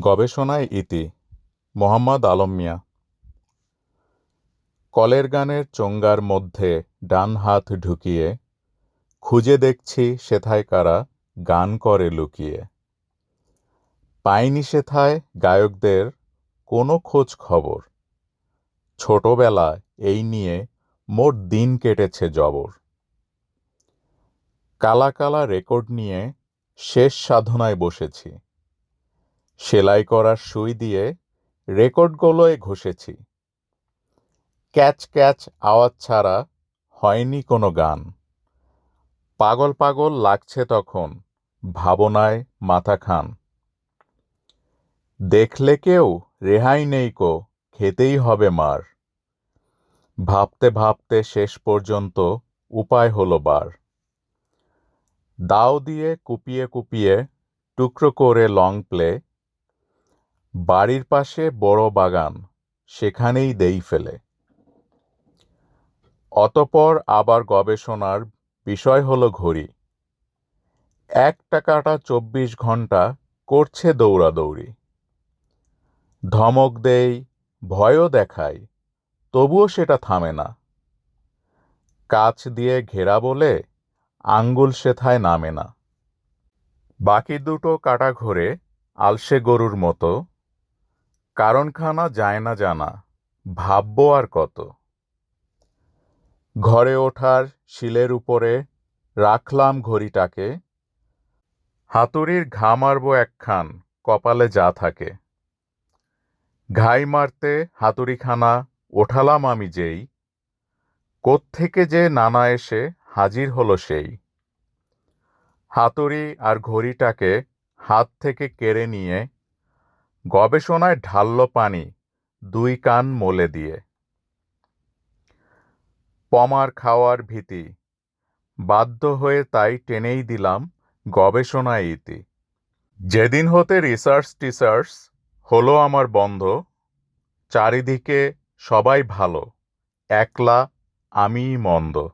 গবেষণায় ইতি, মোহাম্মদ আলম মিয়া। কলের গানের চোঙ্গার মধ্যে ডান হাত ঢুকিয়ে, খুঁজে দেখছি সেথায় কারা গান করে লুকিয়ে। পাইনি সেথায় গায়কদের কোনো খোঁজ খবর। ছোটবেলায় এই নিয়ে মোট দিন কেটেছে জবর। কালা কালা রেকর্ড নিয়ে শেষ সাধনায় বসেছি। সেলাই করার সুই দিয়ে রেকর্ডগুলোয় ঘষেছি। ক্যাচ ক্যাচ আওয়াজ ছাড়া হয়নি কোনো গান। পাগল পাগল লাগছে তখন ভাবনায় মাথা খান। দেখলে কেউ রেহাই নেই কো, খেতেই হবে মার। ভাবতে ভাবতে শেষ পর্যন্ত উপায় হলো বার। দাও দিয়ে কুপিয়ে কুপিয়ে টুকরো করে লং প্লে বাড়ির পাশে বড় বাগান, সেখানেই দেই ফেলে। অতপর আবার গবেষণার বিষয় হলো ঘড়ি। এক টাকাটা চব্বিশ ঘণ্টা করছে দৌড়াদৌড়ি। ধমক দেই, ভয়ও দেখাই, তবুও সেটা থামে না। কাচ দিয়ে ঘেরা বলে আঙ্গুল সেথায় নামে না। বাকি দুটো কাটা ঘোরে আলসে গরুর মতো কারণখানা যায় না জানা, ভাববো আর কত। ঘরে ওঠার শিলের উপরে রাখলাম ঘড়িটাকে, হাতুড়ির ঘা মারব একখান, কপালে যা থাকে। ঘাই মারতে হাতুড়িখানা ওঠালাম আমি যেই, কোত্থেকে যে নানা এসে হাজির হলো সেই। হাতুড়ি আর ঘড়িটাকে হাত থেকে কেড়ে নিয়ে গবেষণায় ঢালল পানি, দুই কান মোলে দিয়ে। পমার খাওয়ার ভীতি। বাধ্য হয়ে তাই টেনেই দিলাম গবেষণায় ইতি। যেদিন হতে রিসার্চ টিসার্চ হলো আমার বন্ধ, চারিদিকে সবাই ভালো, একলা আমিই মন্দ।